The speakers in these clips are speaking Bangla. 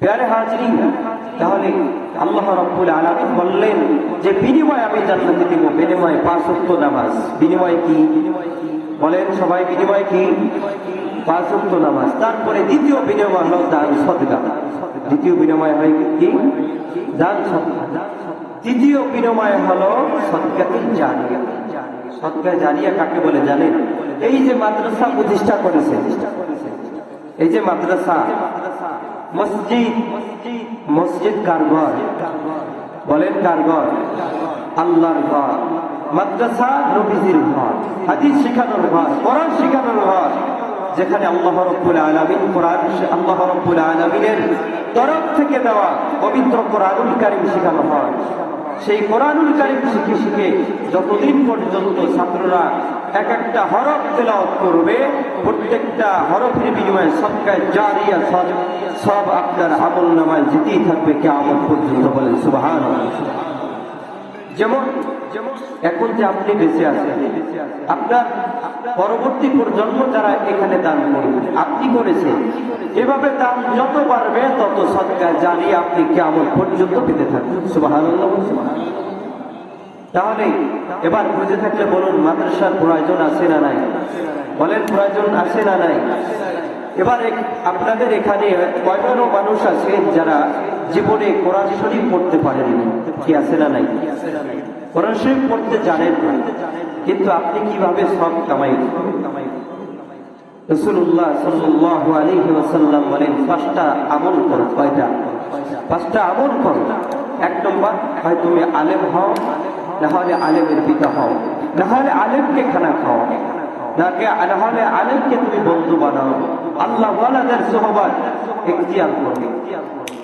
প্যারে তাহলে আল্লাহ রব্বুল বললেন যে বিনিময় আমি বিনিময় পাঁচ ওয়াক্ত নামাজ। বিনিময় কি? বলেন সবাই, বিনিময় কি? পাঁচ ওয়াক্ত নামাজ। তারপরে দ্বিতীয় বিনিময় হলো দান সদকা। দ্বিতীয় বিনিময় হয় কি? দান তৃতীয় বিনিময় হলো সদকাতুল জারিয়া। সদকা জারিয়া কাকে বলে জানেন? এই যে মাদ্রাসা প্রতিষ্ঠা করেছে এই যে মাদ্রাসা, মসজিদ মসজিদ কারগর। বলেন কারগর। আল্লাহর ঘর। মাদ্রাসা নবীজির ঘর। হাদিস শেখানোর ঘর, কোরআন শেখানোর ঘর। যেখানে আল্লাহ রব্বুল আলামিন কোরআন আল্লাহ রব্বুল আলামিনের তরফ থেকে দেওয়া পবিত্র কোরআনুল কারিম শেখানো হয়। সেই কোরআনুল কারিম শিখে শিখে যতদিন পর্যন্ত ছাত্ররা এক একটা হরফ তেলাওয়াত করবে, প্রত্যেকটা হরফের বিনিময়ে সবকায় জারিয়া সব সব আপনার আমল নামায় যেতেই থাকবে কে আমল পর্যন্ত বলেন সুবাহান যেমন, এখন যে আপনি বেঁচে আছেন, আপনার পরবর্তী প্রজন্ম যারা এখানে দান করবে, আপনি করেছেন। এভাবে দান যত বাড়বে, তত সৎকার জানিয়ে আপনি কেমন পর্যন্ত পেতে থাকবেন। তাহলে এবার বুঝে থাকলে বলুন, মাদ্রাসার প্রয়োজন আছে না নাই? বলেন, প্রয়োজন আছে না নাই? এবার আপনাদের এখানে কয়জনও মানুষ আছে যারা জীবনে কোরআন শরীফ পড়তে পারেননি। কি আছে না নাই? কোরআন শরীফ পড়তে জানেন না। কিন্তু আপনি কীভাবে সব কামাই এক নম্বর, হয় তুমি আলেম হও আলেমের পিতা হও। না হলে আলেমকে খানা খাও। না হলে আলেমকে তুমি বন্ধু বানাও। আল্লাহ ওয়ালাদের সোহবাদ এখতিয়ার করবে।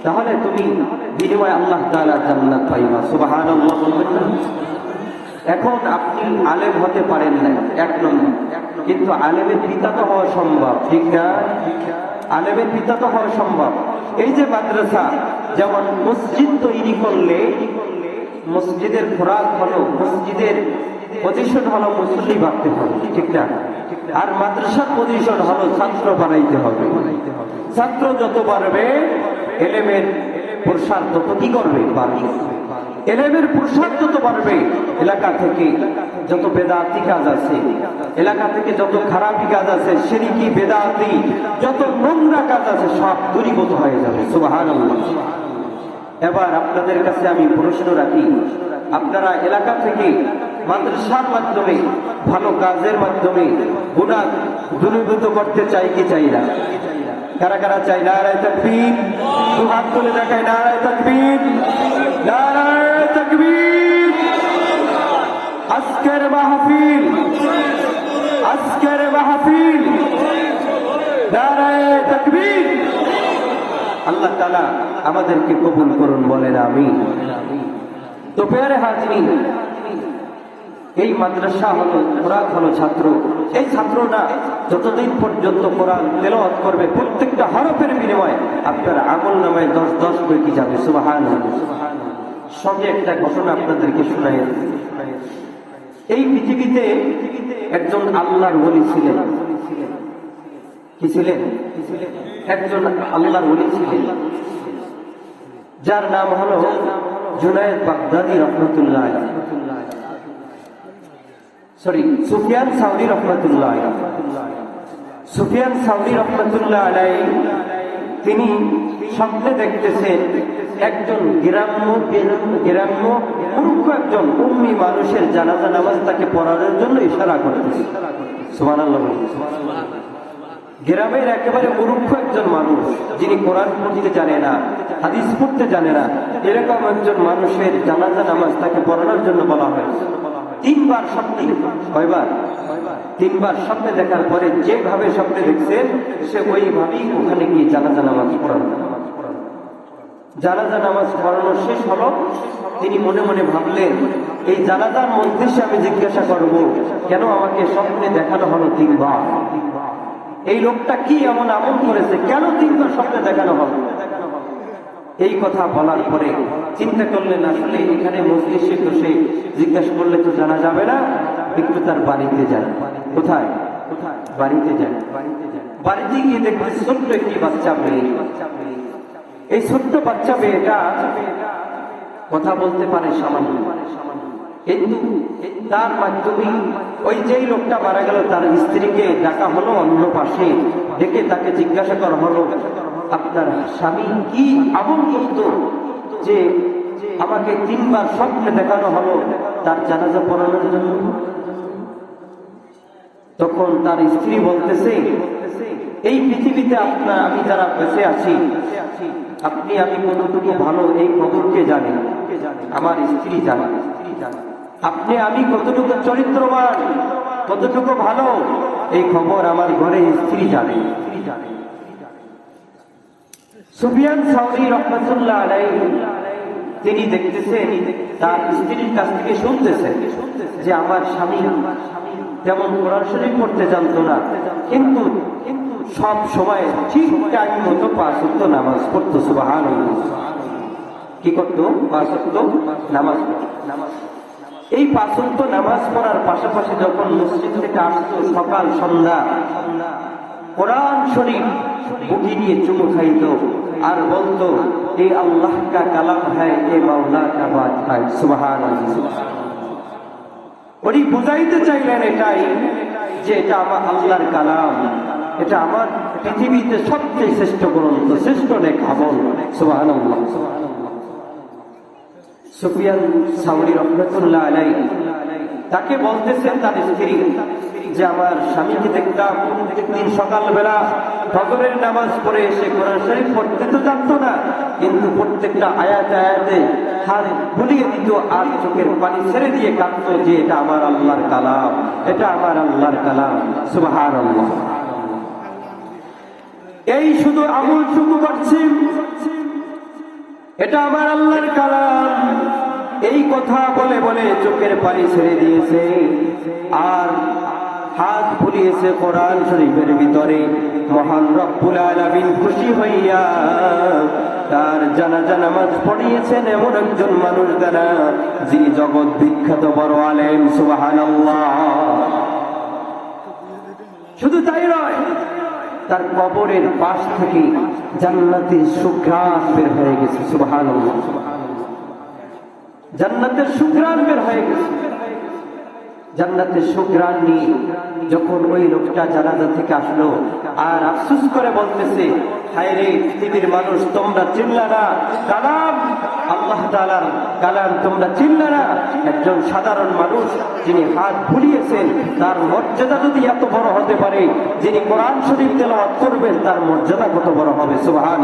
তাহলে তুমি বিনিময় আল্লাহ তাআলা জান্নাত পাইবা। সুবহানাল্লাহ। এখন আপনি আলেম হতে পারেন না এক নম্বর। কিন্তু আলেমের পিতা তো হওয়া সম্ভব, ঠিক না? আলেমের পিতা তো হওয়া সম্ভব। এই যে মাদ্রাসা, যেমন মসজিদ তৈরি করলে, মসজিদের খোরাক হলো মসজিদের পজিশন হলো মুসল্লি বাড়তে হবে, ঠিক না? আর মাদ্রাসার পজিশন হলো ছাত্র বানাইতে হবে। ছাত্র যত বাড়বে, এলেমের প্রসার তত কি করবে? বাড়বে। এলেমের প্রসার যত বাড়বে, এলাকা থেকে যত বেদাতি কাজ আছে, এলাকা থেকে যত খারাপি কাজ আছে, সেরিকি, বেদাতি, যত নোংরা কাজ আছে, সব দূরীভূত হয়ে যাবে। সুবাহান এবার আপনাদের কাছে আমি প্রশ্ন রাখি। আপনারা এলাকা থেকে মাদ্রাসার মাধ্যমে, ভালো কাজের মাধ্যমে গুণা দূরীভূত করতে চাই কি চাই না? কারা কারা চাই নারায় তকবীর। দু হাত তুলে দেখায়, নারায় তকবীর। নারায় তকবীর। আজকের মাহফিল আজকের মাহফিল। নারায় তকবীর। আল্লাহ তাআলা আমাদেরকে কবুল করুন, বলেন আমি তো পেয়ারে হাজরি এই মাদ্রাসা হলো কোরআন হলো ছাত্র। এই ছাত্ররা যতদিন পর্যন্ত কোরআন তেলাওয়াত করবে, প্রত্যেকটা হরফের বিনিময়ে আপনার আমল নামায় দশ দশ কি যাবে? সুবাহান সঙ্গে একটা ঘটনা আপনাদেরকে শোনাই। এই পৃথিবীতে একজন আল্লাহর বলি ছিলেন। কি ছিলেন? একজন আল্লাহর ওলি ছিলেন। যার নাম হলো জুনায়দ বাগদাদি রহমতুল্লাহ সরি সুফিয়ান সাউদি রহমতুল্লাহ সুফিয়ান সাউদি রহমতুল্লাহ আলাই তিনি স্বপ্নে দেখতেছেন একজন গ্রাম্য গ্রাম্য মূর্খ একজন উম্মি মানুষের জানাজা নামাজ তাকে পড়ানোর জন্য ইশারা করতেছে। বলুন। গ্রামের একেবারে মূর্খ একজন মানুষ, যিনি কোরআন পড়তে জানে না, হাদিস পড়তে জানে না, এরকম একজন মানুষের জানাজা নামাজ তাকে পড়ানোর জন্য বলা হয় তিনবার স্বপ্নে, কয়বার? তিনবার স্বপ্নে দেখার পরে যেভাবে স্বপ্নে দেখছেন সে ওইভাবেই ওখানে গিয়ে জানাজা নামাজ পড়ানো জানাজা নামাজ পড়ানো শেষ হলো। তিনি মনে মনে ভাবলেন, এই জানাজার মধ্যে আমি জিজ্ঞাসা করব, কেন আমাকে স্বপ্নে দেখানো হলো তিনবার? এই লোকটা কি এমন আমল করেছে? কেন তিনবার স্বপ্নে দেখানো হলো? এই কথা বলার পরে চিন্তা করলেন, আসলে এখানে মজলিসে সে জিজ্ঞাসা করলে তো জানা যাবে না, একটু তার বাড়িতে যান। কোথায়? কোথায় বাড়িতে যান। বাড়িতে গিয়ে দেখবে ছোট্ট একটি বাচ্চা মেয়ে। এই ছোট্ট বাচ্চা মেয়েটা কথা বলতে পারে সামান্য। কিন্তু তার মাধ্যমে ওই যেই লোকটা মারা গেল, তার স্ত্রীকে ডাকা হলো অন্য পাশে, ডেকে তাকে জিজ্ঞাসা করা হলো আপনার স্বামী কি আমল করত যে আমাকে তিনবার স্বপ্নে দেখানো হলো, তার জানাজা পড়ানোর জন্য? তখন তার স্ত্রী বলতেছে, এই পৃথিবীতে আপনার, আমি যারা বেঁচে আছি, আপনি, আমি কতটুকু ভালো এই খবরকে জানি। আমার স্ত্রী জানে। আপনি, আমি কতটুকু চরিত্রবান, কতটুকু ভালো, এই খবর আমার ঘরে স্ত্রী জানে। সুফিয়ান সাউরি রহমতুল্লাহ আলাই তিনি দেখতেছেন, তার স্ত্রীর কাছ থেকে শুনতেছেন যে আমার স্বামী তেমন কোরআন শরীফ পড়তে জানতো না, কিন্তু সব সময় ঠিক টাইম মতো পাঁচ ওয়াক্ত নামাজ পড়তো সুবাহান কি করতো পাঁচ ওয়াক্ত নামাজ। নামাজ এই পাঁচ নামাজ পড়ার পাশাপাশি যখন মসজিদ থেকে আসতো, সকাল, সন্ধ্যা, কোরআন শরীফ বুকি নিয়ে চুমু খাইত আর বলতো এই আল্লাহ কা কালাম সুবহান উনি বুঝাইতে চাইলেন এটাই, যে এটা আমার আল্লাহর কালাম। এটা আমার পৃথিবীতে সবচেয়ে শ্রেষ্ঠ গ্রন্থ, শ্রেষ্ঠ লেখা বল সুবহান সুফিয়ান সাউরি রহমতুল্লাহ আলাই তাকে বলতেছেন তার স্ত্রী যে আমার স্বামীকে দেখতাম, প্রত্যেকদিন সকালবেলা ফজরের নামাজ পড়ে এসে কোরআন শরীফ পড়তে তো জানতো না, কিন্তু প্রত্যেকটা আয়াতে আয়াতে হাত ভুলিয়ে দিত, আর চোখের পানি ছেড়ে দিয়ে কাঁদতো যে এটা আমার আল্লাহর কালাম, এটা আমার আল্লাহর কালাম সুবাহান আল্লাহ এই শুধু আমল শুধু করছি, এটা আমার আল্লাহর কালাম। এই কথা বলে বলে চোখের পানি ছেড়ে দিয়েছে, আর হাত ফুলিয়েছে কোরআন শরীফের ভিতরে। মহান রব্বুল আলামিন খুশি হইয়া তার জানাজা নামাজ পড়িয়েছেন এমন একজন মানুষ দ্বারা, যিনি জগৎ বিখ্যাত বড় আলেম, সুবহানাল্লাহ। শুধু তাই নয়, তার কবরের পাশ থেকে জান্নাতের সুঘ্রাণ বের হয়ে গেছে সুবহান জান্নাতের সুঘ্রাণ বের হয়ে গেছে। জান্নাতের সুঘ্রাণ নিয়ে যখন ওই লোকটা জানাজা থেকে আসলো, আর আফসুস করে বলতেছে হায় রে পৃথিবীর মানুষ, তোমরা চিনলা না, কালাম! আল্লাহ তালার কালাম, তোমরা চিনলা না। একজন সাধারণ মানুষ যিনি হাত ভুলিয়েছেন তার মর্যাদা যদি এত বড় হতে পারে, যিনি কোরআন শরীফ তেলাওয়াত করবেন, তার মর্যাদা কত বড় হবে? সুবহান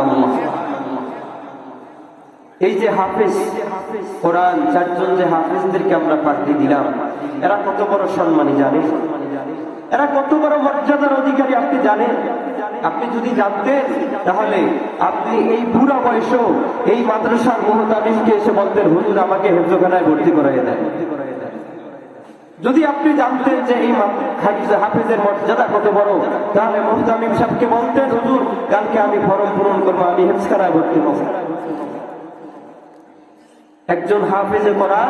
এই যে হাফেজ, কোরআন চারজন যে হাফেজদেরকে আমরা পাঠিয়ে দিলাম, এরা কত বড় সম্মানী জানে? এরা কত বড় মর্যাদার অধিকারী আপনি জানেন? আপনি যদি জানতেন, তাহলে আপনি এই বুড়া বয়সেও এই মাদ্রাসার মোহতামিমকে এসে বলতেন, হুজুর, আমাকে হেফজখানায় ভর্তি করাই দেন। যদি আপনি জানতেন যে এই হাফিজের মর্যাদা কত বড়, তাহলে মোহতামিম সাহেবকে বলতেন, হুজুর, কালকে আমি ফরম পূরণ করব, আমি হেফজখানায় ভর্তি হব। একজন হাফেজে করা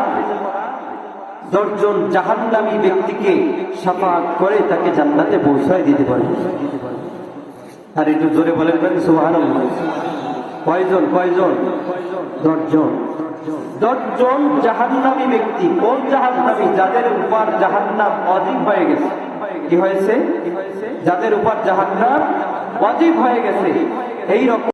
দশজন জাহান্নামী ব্যক্তিকে সাফাত করে তাকে জান্নাতে পৌঁছায় দিতে পারে। আর একটু জোরে বলেন সুহান কয়জন কয়জন? দশজন। দশজন জাহান্নামী ব্যক্তি। কোন জাহান্নামী? যাদের উপর জাহান্নাম অধিক হয়ে গেছে। কি হয়েছে? যাদের উপর জাহান্নাম অধিক হয়ে গেছে। এই রকম